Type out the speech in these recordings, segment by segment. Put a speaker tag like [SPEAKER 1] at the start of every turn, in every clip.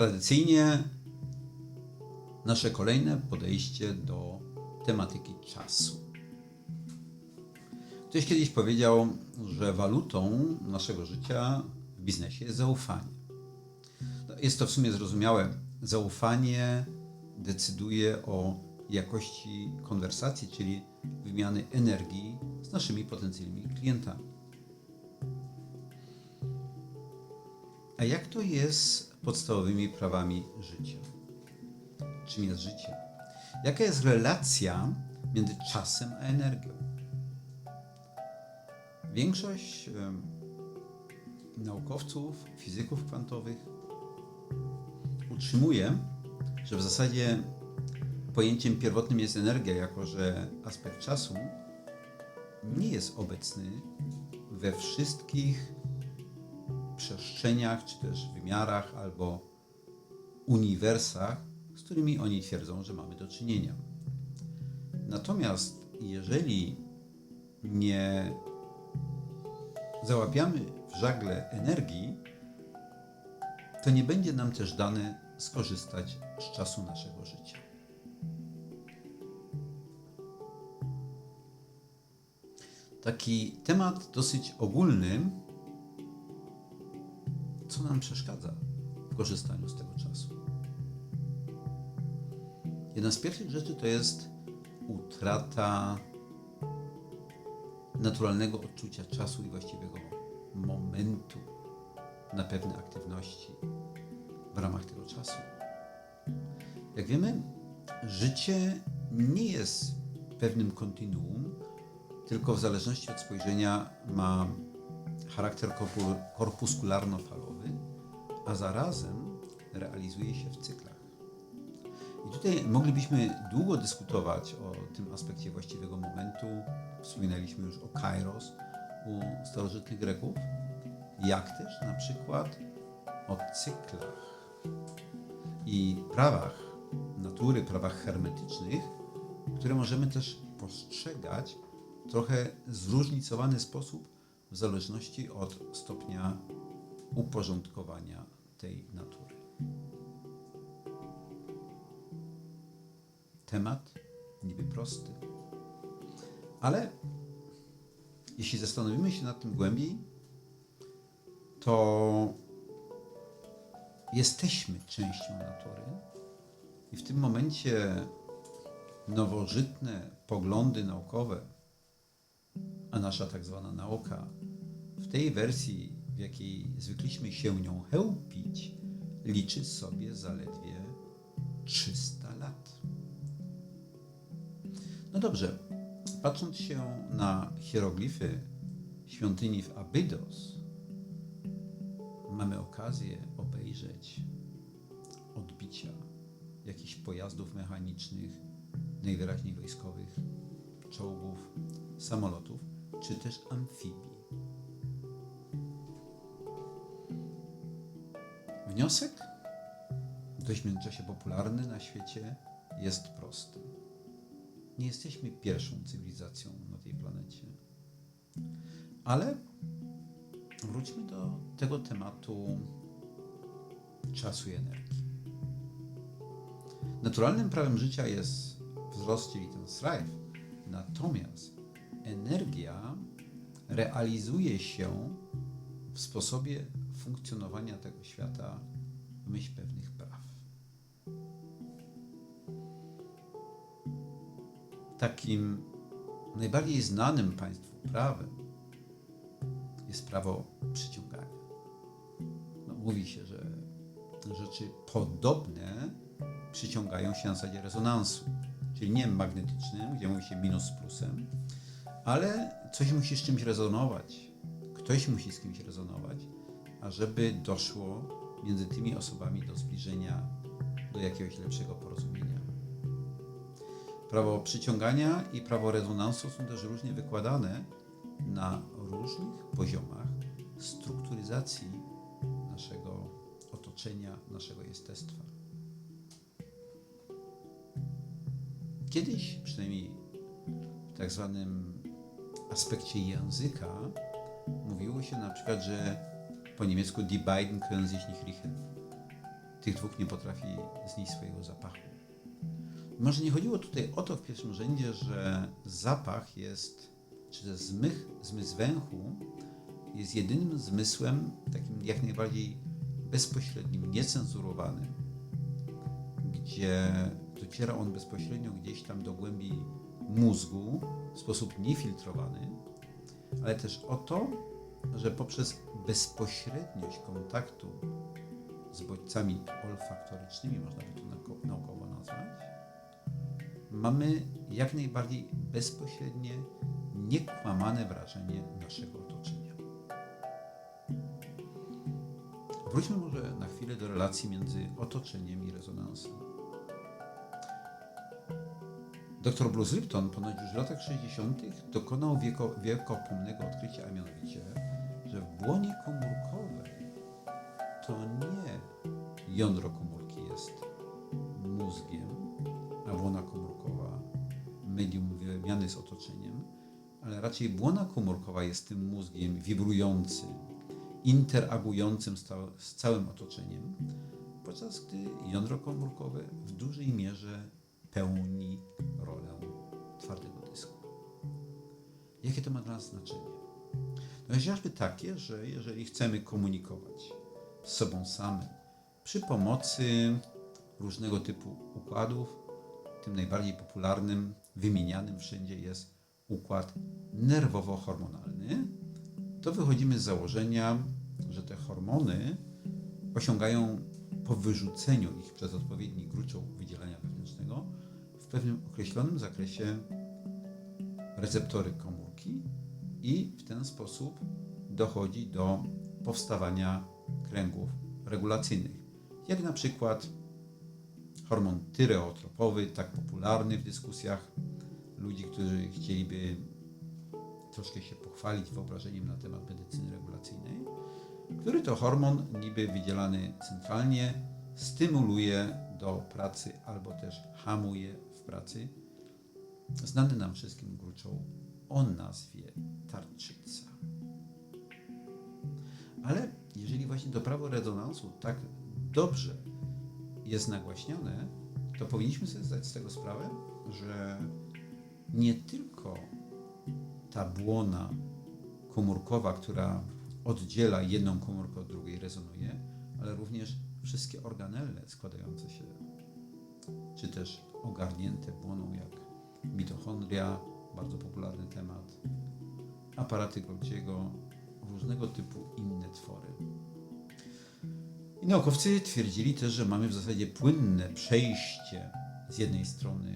[SPEAKER 1] tradycyjnie nasze kolejne podejście do tematyki czasu. Ktoś kiedyś powiedział, że walutą naszego życia w biznesie jest zaufanie. No, Jest to w sumie zrozumiałe. Zaufanie decyduje o jakości konwersacji, czyli wymiany energii z naszymi potencjalnymi klientami. A jak to jest podstawowymi prawami życia? Czym jest życie? Jaka jest relacja między czasem a energią? Większość em, naukowców, fizyków kwantowych utrzymuje, że w zasadzie pojęciem pierwotnym jest energia, jako że aspekt czasu nie jest obecny we wszystkich przestrzeniach, czy też wymiarach, albo uniwersach, z którymi oni twierdzą, że mamy do czynienia. Natomiast jeżeli nie załapiamy w żagle energii, to nie będzie nam też dane skorzystać z czasu naszego życia. Taki temat dosyć ogólny, co nam przeszkadza w korzystaniu z tego czasu. Jedna z pierwszych rzeczy to jest utrata naturalnego odczucia czasu i właściwego momentu na pewne aktywności w ramach tego czasu. Jak wiemy, życie nie jest pewnym kontinuum, tylko w zależności od spojrzenia ma charakter korpu- korpuskularno-falowy, a zarazem realizuje się w cyklach. I tutaj moglibyśmy długo dyskutować o tym aspekcie właściwego momentu. Wspominaliśmy już o kairos u starożytnych Greków, jak też na przykład o cyklach i prawach natury, prawach hermetycznych, które możemy też postrzegać w trochę zróżnicowany sposób w zależności od stopnia uporządkowania tej natury. Temat niby prosty, ale jeśli zastanowimy się nad tym głębiej, to jesteśmy częścią natury i w tym momencie nowożytne poglądy naukowe, a nasza tak zwana nauka, w tej wersji, jakiej zwykliśmy się nią chełpić, liczy sobie zaledwie 300 lat. No dobrze, patrząc się na hieroglify świątyni w Abydos, mamy okazję obejrzeć odbicia jakichś pojazdów mechanicznych, najwyraźniej wojskowych, czołgów, samolotów, czy też amfibii. Wniosek, dość w międzyczasie popularny na świecie, jest prosty. Nie jesteśmy pierwszą cywilizacją na tej planecie. Ale wróćmy do tego tematu czasu i energii. Naturalnym prawem życia jest wzrost, czyli ten thrive. Natomiast energia realizuje się w sposobie funkcjonowania tego świata w myśl pewnych praw. Takim najbardziej znanym Państwu prawem jest prawo przyciągania. No, mówi się, że rzeczy podobne przyciągają się na zasadzie rezonansu, czyli nie magnetycznym, gdzie mówi się minus z plusem, ale coś musi z czymś rezonować. Ktoś musi z kimś rezonować, ażeby doszło między tymi osobami do zbliżenia, do jakiegoś lepszego porozumienia. Prawo przyciągania i prawo rezonansu są też różnie wykładane na różnych poziomach strukturyzacji naszego otoczenia, naszego jestestwa. Kiedyś, przynajmniej w tak zwanym aspekcie języka, mówiło się na przykład, że po niemiecku die beiden können sich nicht riechen. tych dwóch nie potrafi znieść swojego zapachu. Może nie chodziło tutaj o to w pierwszym rzędzie, że zapach jest, czy też zmych, zmysł węchu jest jedynym zmysłem takim jak najbardziej bezpośrednim, niecenzurowanym, gdzie dociera on bezpośrednio gdzieś tam do głębi mózgu w sposób niefiltrowany, ale też o to, że poprzez bezpośredniość kontaktu z bodźcami olfaktorycznymi, można by to nauko- naukowo nazwać, mamy jak najbardziej bezpośrednie, niekłamane wrażenie naszego otoczenia. Wróćmy może na chwilę do relacji między otoczeniem i rezonansem. Dr Bruce Lipton ponoć już w latach 60. dokonał wieko, wiekopomnego odkrycia, a mianowicie, że w błonie komórkowej to nie jądro komórki jest mózgiem, a błona komórkowa medium wymiany z otoczeniem, ale raczej błona komórkowa jest tym mózgiem wibrującym, interagującym z, cał- z całym otoczeniem, podczas gdy jądro komórkowe w dużej mierze pełni rolę twardego dysku. Jakie to ma dla nas znaczenie? No chociażby takie, że jeżeli chcemy komunikować z sobą samym przy pomocy różnego typu układów, tym najbardziej popularnym, wymienianym wszędzie jest układ nerwowo-hormonalny, to wychodzimy z założenia, że te hormony osiągają po wyrzuceniu ich przez odpowiedni gruczoł wydzielenia wewnętrznego w pewnym określonym zakresie receptory komórki i w ten sposób dochodzi do powstawania kręgów regulacyjnych, jak na przykład hormon tyreotropowy, tak popularny w dyskusjach ludzi, którzy chcieliby troszkę się pochwalić wyobrażeniem na temat medycyny regulacyjnej, który to hormon niby wydzielany centralnie stymuluje do pracy albo też hamuje w pracy znany nam wszystkim gruczoł o nazwie tarczyca. Ale jeżeli właśnie to prawo rezonansu tak dobrze jest nagłaśnione, to powinniśmy sobie zdać z tego sprawę, że nie tylko ta błona komórkowa, która oddziela jedną komórkę od drugiej, rezonuje, ale również wszystkie organelle składające się, czy też ogarnięte błoną, jak mitochondria, bardzo popularny temat, aparaty Golgiego, różnego typu inne twory. I naukowcy twierdzili też, że mamy w zasadzie płynne przejście z jednej strony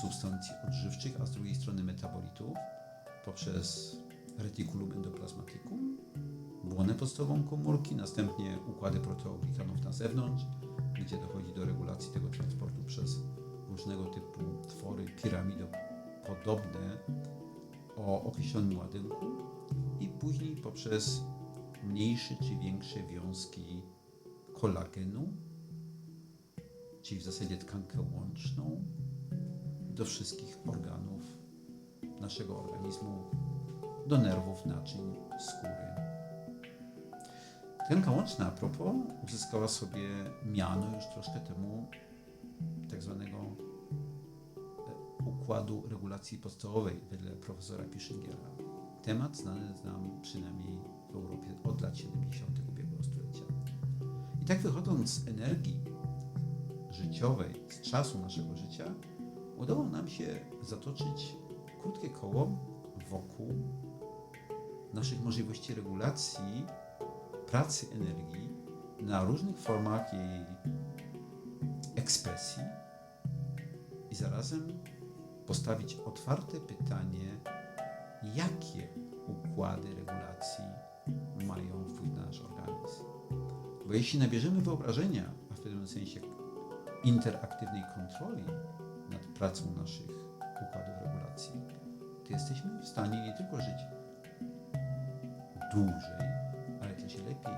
[SPEAKER 1] substancji odżywczych, a z drugiej strony metabolitów poprzez reticulum endoplazmaticum, błonę podstawową komórki, następnie układy proteoglikanów na zewnątrz, gdzie dochodzi do regulacji tego transportu przez różnego typu twory piramidopodobne o określonym ładunku i później poprzez mniejsze czy większe wiązki kolagenu, czyli w zasadzie tkankę łączną do wszystkich organów naszego organizmu, do nerwów, naczyń, skóry. Tkanka łączna, a propos, uzyskała sobie miano już troszkę temu tak zwanego układu regulacji podstawowej wedle profesora Pischingera. Temat znany nam przynajmniej w Europie od lat 70. ubiegłego stulecia. I tak wychodząc z energii życiowej, z czasu naszego życia, udało nam się zatoczyć krótkie koło wokół naszych możliwości regulacji pracy energii na różnych formach jej ekspresji i zarazem postawić otwarte pytanie, jakie układy regulacji mają wpływ na nasz organizm. Bo jeśli nabierzemy wyobrażenia, a w pewnym sensie interaktywnej kontroli nad pracą naszych układów regulacji, to jesteśmy w stanie nie tylko żyć dłużej, ale też i lepiej.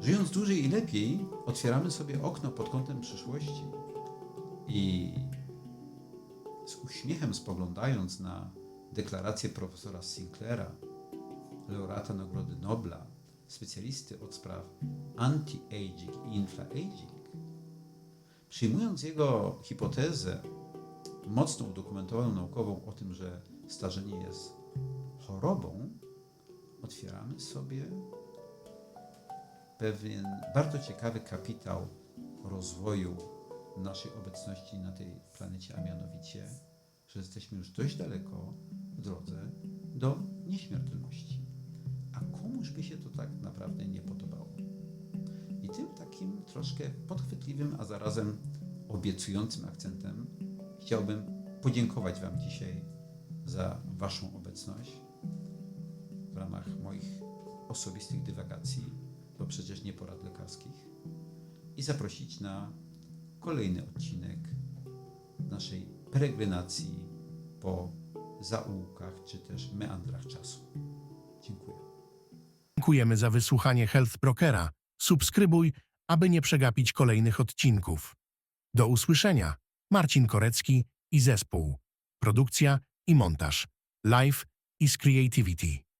[SPEAKER 1] Żyjąc dłużej i lepiej, otwieramy sobie okno pod kątem przyszłości i z uśmiechem spoglądając na deklarację profesora Sinclaira, laureata Nagrody Nobla specjalisty od spraw anti-aging i infra-aging, przyjmując jego hipotezę mocno udokumentowaną naukowo o tym, że starzenie jest chorobą, otwieramy sobie pewien bardzo ciekawy kapitał rozwoju naszej obecności na tej planecie, a mianowicie, że jesteśmy już dość daleko w drodze do nieśmiertelności. A komuż by się to tak naprawdę nie podobało? I tym takim troszkę podchwytliwym, a zarazem obiecującym akcentem chciałbym podziękować Wam dzisiaj za Waszą obecność w ramach moich osobistych dywagacji, bo przecież nie porad lekarskich, i zaprosić na kolejny odcinek naszej peregrinacji po zaułkach czy też meandrach czasu. Dziękuję.
[SPEAKER 2] Dziękujemy za wysłuchanie Health Brokera. Subskrybuj, aby nie przegapić kolejnych odcinków. Do usłyszenia. Marcin Korecki i zespół. Produkcja i montaż. Live is Creativity.